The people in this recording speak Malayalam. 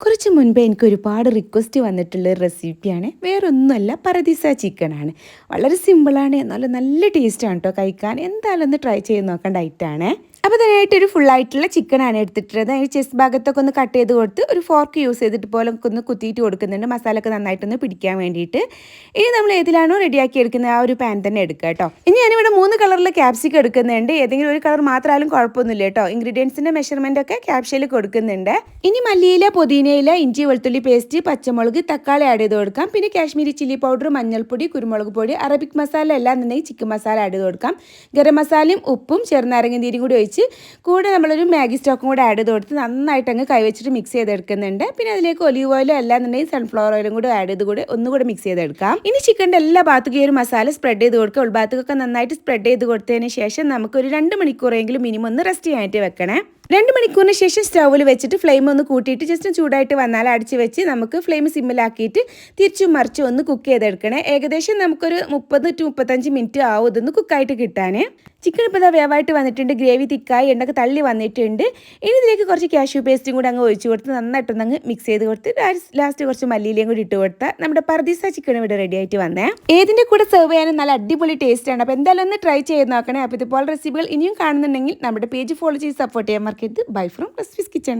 കുറച്ച് മുൻപേ എനിക്ക് ഒരുപാട് റിക്വസ്റ്റ് വന്നിട്ടുള്ള ഒരു റെസിപ്പിയാണ് വേറൊന്നുമല്ല പരദീസ ചിക്കനാണ് വളരെ സിമ്പിളാണ് എന്നാലും നല്ല ടേസ്റ്റാണ് കേട്ടോ കഴിക്കാൻ. എന്തായാലും ഒന്ന് ട്രൈ ചെയ്ത് നോക്കേണ്ട ഐറ്റാണ് അപ്പോൾ അതിനായിട്ട് ഒരു ഫുള്ളായിട്ടുള്ള ചിക്കനാണ് എടുത്തിട്ടുള്ളത്. അതിന് ചെസ് ഭാഗത്തൊക്കെ ഒന്ന് കട്ട് ചെയ്ത് കൊടുത്ത് ഒരു ഫോർക്ക് യൂസ് ചെയ്തിട്ട് പോലെ ഒന്ന് കുത്തിയിട്ട് കൊടുക്കുന്നുണ്ട്. മസാലയൊക്കെ നന്നായിട്ടൊന്ന് പിടിക്കാൻ വേണ്ടിയിട്ട്. ഇനി നമ്മൾ ഏതിലാണോ റെഡിയാക്കി എടുക്കുന്നത് ആ ഒരു പാൻ തന്നെ എടുക്കുക കേട്ടോ. ഇനി ഞാനിവിടെ മൂന്ന് കളറിൽ ക്യാപ്സിക്കം എടുക്കുന്നുണ്ട്. ഏതെങ്കിലും ഒരു കളർ മാത്രമായാലും കുഴപ്പമൊന്നുമില്ല കേട്ടോ. ഇൻഗ്രീഡിയൻസിന്റെ മെഷർമെന്റ് ഒക്കെ ക്യാപ്ഷയിൽ കൊടുക്കുന്നുണ്ട്. ഇനി മല്ലിയില പുതിനയില ഇഞ്ചി വെളുത്തുള്ളി പേസ്റ്റ് പച്ചമുളക് തക്കാളി ആഡ് ചെയ്ത് കൊടുക്കാം. പിന്നെ കാശ്മീരി ചില്ലി പൗഡർ മഞ്ഞൾപ്പൊടി കുരുമുളക് പൊടി അറബിക് മസാല എല്ലാം എന്നുണ്ടെങ്കിൽ ചിക്കൻ മസാല ആഡ് ചെയ്ത് കൊടുക്കാം. ഗരം മസാലയും ഉപ്പും ചെറുനാരങ്ങ നീരും കൂടി ഒഴിച്ച് കൂടെ നമ്മളൊരു മാഗി സ്റ്റോക്കും കൂടെ ആഡ് ചെയ്ത് കൊടുത്ത് നന്നായിട്ട് അങ്ങ് കൈവച്ചിട്ട് മിക്സ് ചെയ്തെടുക്കുന്നുണ്ട്. പിന്നെ അതിലേക്ക് ഒലീവ് ഓയിലും അല്ലാന്നുണ്ടെങ്കിൽ സൺഫ്ലവർ ഓയിലും കൂടെ ആഡ് ചെയ്ത് കൂടെ ഒന്നുകൂടെ മിക്സ് ചെയ്തെടുക്കാം. ഇനി ചിക്കന്റെ എല്ലാ ഭാഗത്തേക്കും ഈ ഒരു മസാല സ്പ്രെഡ് ചെയ്ത് കൊടുക്കുക. ഉൾഭാഗത്തേക്കൊക്കെ നന്നായിട്ട് സ്പ്രെഡ് ചെയ്ത് കൊടുത്തതിന് ശേഷം നമുക്കൊരു രണ്ട് മണിക്കൂറെങ്കിലും മിനിമം ഒന്ന് റെസ്റ്റ് ചെയ്യാനായിട്ട് വെക്കണേ. രണ്ട് മണിക്കൂറിന് ശേഷം സ്റ്റൗവിൽ വെച്ചിട്ട് ഫ്ലെയിം ഒന്ന് കൂട്ടിയിട്ട് ജസ്റ്റ് ചൂടായിട്ട് വന്നാൽ അടിച്ച് വെച്ച് നമുക്ക് ഫ്ലെയിം സിമ്മിലാക്കിയിട്ട് തിരിച്ചും മറിച്ചും ഒന്ന് കുക്ക് ചെയ്തെടുക്കണേ. ഏകദേശം നമുക്കൊരു മുപ്പത് ടു മുപ്പത്തഞ്ച് മിനിറ്റ് ആവും ഇതൊന്ന് കുക്കായിട്ട് കിട്ടാൻ ചിക്കൻ ഇപ്പോൾ ഇതാ വേവായിട്ട് വന്നിട്ടുണ്ട് ഗ്രേവി തിക്കായി എണ്ണൊക്കെ തള്ളി വന്നിട്ടുണ്ട്. ഇനി ഇതിലേക്ക് കുറച്ച് കാഷ്യൂ പേസ്റ്റും കൂടി അങ്ങ് ഒഴിച്ചു കൊടുത്ത് നന്നായിട്ടൊന്ന് അങ്ങ് മിക്സ് ചെയ്ത് കൊടുത്ത് ലാസ്റ്റ് കുറച്ച് മല്ലിയിലയും കൂടി ഇട്ട് കൊടുത്താൽ നമ്മുടെ പർദീസ ചിക്കൻ ഇവിടെ റെഡി ആയിട്ട് വന്നേ. ഏതിന്റെ കൂടെ സെർവ് ചെയ്യാനും നല്ല അടിപൊളി ടേസ്റ്റ് ആണ്. അപ്പോൾ എന്തായാലും ഒന്ന് ട്രൈ ചെയ്ത് നോക്കണേ. അപ്പോൾ ഇതുപോലെ റെസിപ്പികൾ ഇനിയും കാണുന്നുണ്ടെങ്കിൽ നമ്മുടെ പേജ് ഫോളോ ചെയ്ത് സപ്പോർട്ട് ചെയ്യാൻ മറക്കരുത് ബൈ ഫ്രം റെസ്വിസ് കിച്ചൺ.